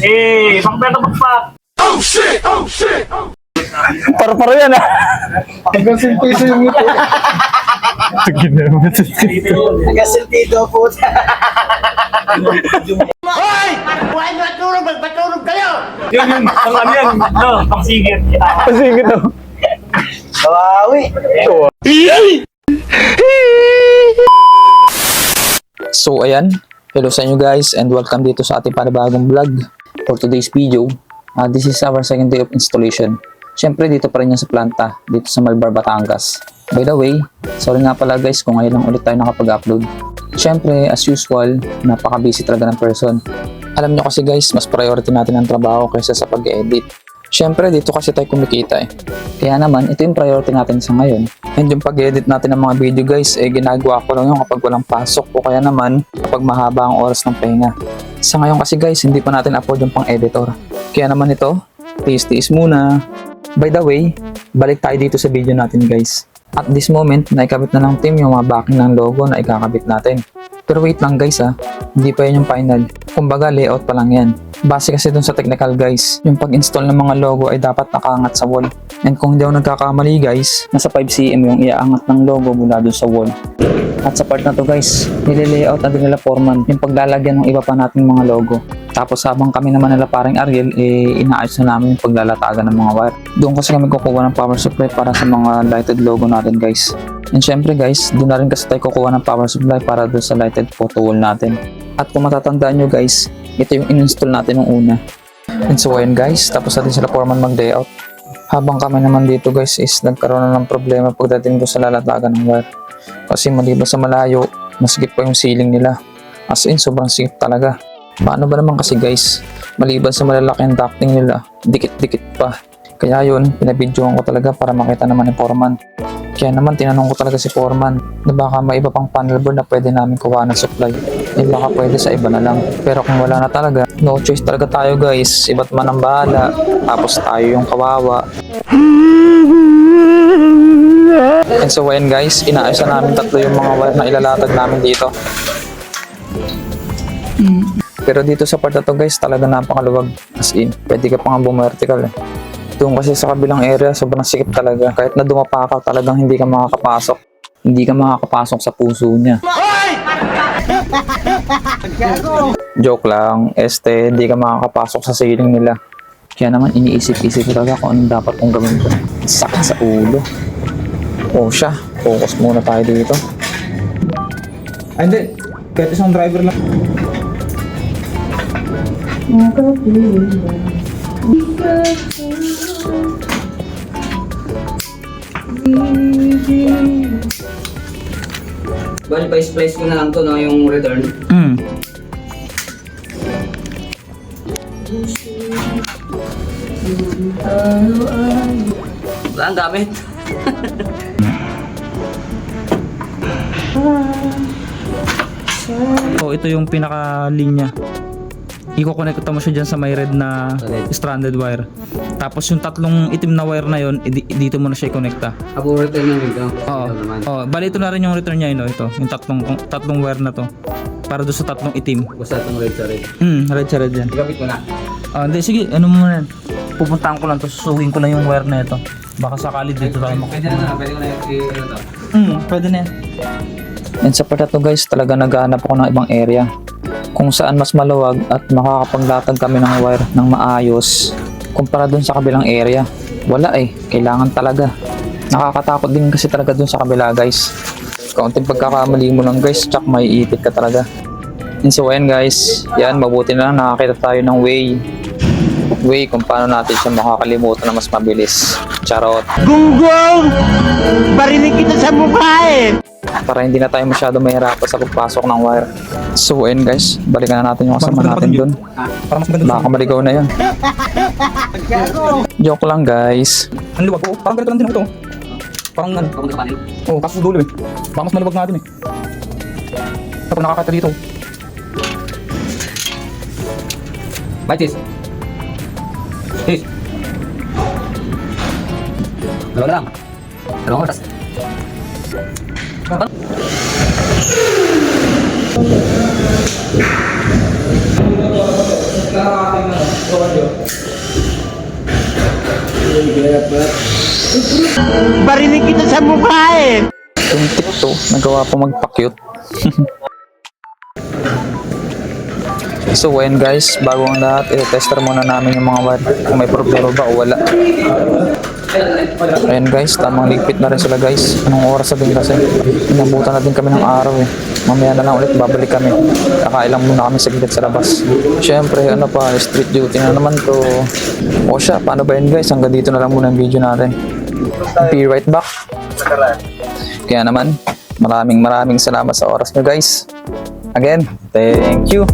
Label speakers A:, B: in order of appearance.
A: Eh, pakbenta pakpak.
B: Para-para yan ah.
C: Hanggang 100 piso yung ito.
B: Sige na naman.
D: Nagasintido po.
A: Yun yung, ang ano yan, no, pangsigit.
B: Sige to.
D: Kawawi.
B: So ayan, hello sa inyo guys and welcome dito sa ating panibagong vlog for today's video. Uh, this is our second day of installation. Siyempre dito pa rin yan sa planta, dito sa Malbar, Batangas. By the way, sorry nga pala guys kung ngayon lang ulit tayo nakapag-upload. Siyempre, as usual, napaka-busy talaga ng person. Alam nyo kasi guys, mas priority natin ang trabaho kaysa sa pag-edit. Siyempre, dito kasi tayo kumikita eh. Kaya naman, ito yung priority natin sa ngayon. And yung pag-edit natin ng mga video guys, eh ginagawa ko lang yun kapag walang pasok o kaya naman kapag mahaba ang oras ng pahinga. Sa ngayon kasi guys, hindi pa natin afford yung pang-editor. Kaya naman ito, tiis-tiis muna. By the way, balik tayo dito sa video natin guys. At this moment, naikabit na ng team yung mga backing ng logo na ikakabit natin. Pero wait lang guys ha, hindi pa yun yung final. Kumbaga layout pa lang yan. Base kasi dun sa technical guys, yung pag-install ng mga logo ay dapat nakaangat sa wall. And kung hindi ako nagkakamali guys, nasa 5cm yung iaangat ng logo mula dun sa wall. At sa part na to guys, nililayout na din nila Foreman yung paglalagyan ng iba pa nating mga logo. Tapos habang kami naman nila paring Ariel, eh, inaayos na namin yung paglalatagan ng mga wire. Doon kasi kami kukuha ng power supply para sa mga lighted logo natin guys. And syempre guys, doon na rin kasi tayo kukuha ng power supply para doon sa lighted photo wall natin. At kung matatandaan nyo guys, ito yung in-install natin nung una. And so ayun guys, tapos natin sila Foreman mag-layout. Habang kami naman dito guys is nagkaroon na ng problema pagdating doon sa lalatagan ng wire. Kasi maliban sa malayo, masikip pa yung ceiling nila. As in, sobrang sikip talaga. Paano ba naman kasi guys, maliban sa malalaki ang ducting nila, dikit-dikit pa. Kaya yun, pinabidyoan ko talaga para makita naman ni Foreman. Kaya naman tinanong ko talaga si Foreman na baka may iba pang panel board na pwede namin kuha ng supply. Eh baka pwede sa iba na lang. Pero kung wala na talaga, no choice talaga tayo guys. Iba't man ang bahala. Tapos tayo yung kawawa. And so ayun guys, inaayos na namin tatlo yung mga wire na ilalatag namin dito. Pero dito sa part na to guys, talaga napakaluwag. As in, pwede ka pa nga bumvertical eh. Doon kasi sa kabilang area, sobrang sikip talaga. Kahit na dumapa ka, talagang hindi ka makakapasok. Hindi ka makakapasok sa puso niya. Joke lang, este, hindi ka makakapasok sa ceiling nila. Kaya naman iniisip-isip talaga kung anong dapat kong gawin ko. Sakit sa ulo. O siya, focus muna tayo dito.
C: Ay, hindi. Kahit isang driver lang.
D: Bali, pa-splice ko na lang to, no, yung return.
B: Mm.
D: Wala ang gamit.
E: So, ito yung pinaka-linya. Iko-connect mo siya dyan sa may red na
D: Red.
E: stranded wire. Tapos yung tatlong itim na wire na yon, dito mo na siya i-connecta.
D: Apo return na rin to.
E: Oo.
D: Ito naman.
E: Oh, bali ito na rin yung return niya ino, ito. Yung tatlong tatlong wire na to. Para doon sa tatlong itim.
D: Basta itong red sa red.
E: Hmm, red sa red yan.
D: Gamit ko na.
E: Ah, hindi sige, ano mo na yan. Pupuntahan ko lang to, susuhin ko lang yung wire na ito. Baka sakali dito tayo mak-
D: Pwede na na, pwede ko na yung i- ano to.
E: Hmm, pwede na yan.
B: And sa part na to guys, talaga naghahanap ako ng ibang area kung saan mas maluwag at makakapaglatag kami ng wire ng maayos kumpara dun sa kabilang area. Wala eh, kailangan talaga. Nakakatakot din kasi talaga dun sa kabila guys. Kaunting pagkakamali mo lang guys, tsak may ipit ka talaga. And so ayan guys, yan mabuti na lang nakakita tayo ng way. Way kung paano natin siya makakalimutan na mas mabilis. Charot.
F: Gunggong! Barinig kita sa mukha eh!
B: Para hindi na tayo masyado mahirapan sa pagpasok ng wire. So ayun guys, balikan na natin yung kasama natin dun.
E: Maganda.
B: Baka maligaw na yun. Joke lang guys.
E: Ang liwag ko. Parang ganito lang din ako ito. Parang ano. Oo, oh, kaso dulo eh. Baka mas maluwag natin eh. Kapag nakakata dito.
D: Bye, cheese. Cheese. Dalawa na lang. Dalawang oras.
F: Barinig kita sa mukha eh!
B: Yung to, nagawa po magpa-cute. so ayan guys, bago ang lahat, i-tester muna namin yung mga wire kung may problema ba o wala. Ayan guys, tamang ligpit na rin sila guys. Anong oras din kasi? Inabutan na din kami ng araw eh. Mamaya na lang ulit, babalik kami. Kakailang muna kami saglit sa labas. Siyempre, ano pa, street duty na naman to. O siya, paano ba yun guys? Hanggang dito na lang muna ang video natin. Be right back. Kaya naman, maraming maraming salamat sa oras nyo guys. Again, thank you.